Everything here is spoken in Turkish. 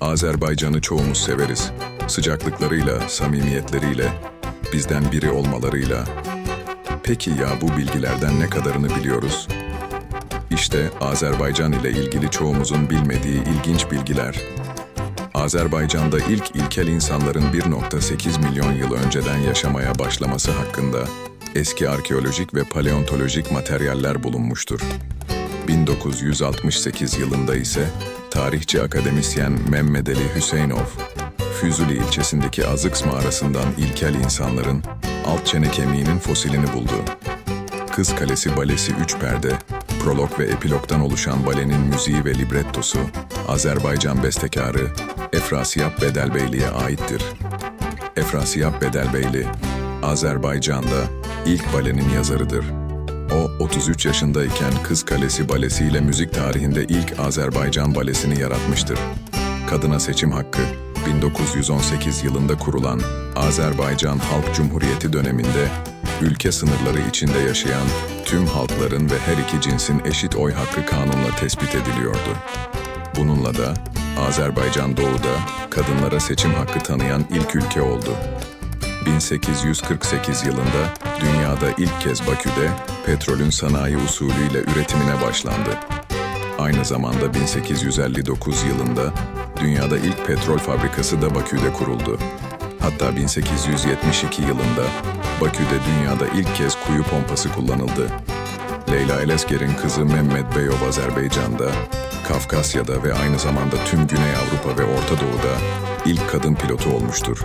Azerbaycan'ı çoğumuz severiz. Sıcaklıklarıyla, samimiyetleriyle, bizden biri olmalarıyla. Peki ya bu bilgilerden ne kadarını biliyoruz? İşte Azerbaycan ile ilgili çoğumuzun bilmediği ilginç bilgiler. Azerbaycan'da ilk ilkel insanların 1.8 milyon yıl önceden yaşamaya başlaması hakkında eski arkeolojik ve paleontolojik materyaller bulunmuştur. 1968 yılında ise tarihçi akademisyen Mehmet Ali Hüseyinov, Füzuli ilçesindeki Azıks mağarasından ilkel insanların alt çene kemiğinin fosilini buldu. Kız Kalesi Balesi 3 perde, prolog ve epilogdan oluşan balenin müziği ve librettosu, Azerbaycan bestekarı Efrasiyap Bedelbeyli'ye aittir. Efrasiyap Bedelbeyli, Azerbaycan'da ilk balenin yazarıdır. O 33 yaşındayken Kız Kalesi Balesi ile müzik tarihinde ilk Azerbaycan balesini yaratmıştır. Kadına seçim hakkı 1918 yılında kurulan Azerbaycan Halk Cumhuriyeti döneminde ülke sınırları içinde yaşayan tüm halkların ve her iki cinsin eşit oy hakkı kanunla tespit ediliyordu. Bununla da Azerbaycan doğuda kadınlara seçim hakkı tanıyan ilk ülke oldu. 1848 yılında dünyada ilk kez Bakü'de petrolün sanayi usulüyle üretimine başlandı. Aynı zamanda 1859 yılında dünyada ilk petrol fabrikası da Bakü'de kuruldu. Hatta 1872 yılında Bakü'de dünyada ilk kez kuyu pompası kullanıldı. Leyla Elesker'in kızı Mehmet Beyov Azerbaycan'da, Kafkasya'da ve aynı zamanda tüm Güney Avrupa ve Orta Doğu'da ilk kadın pilotu olmuştur.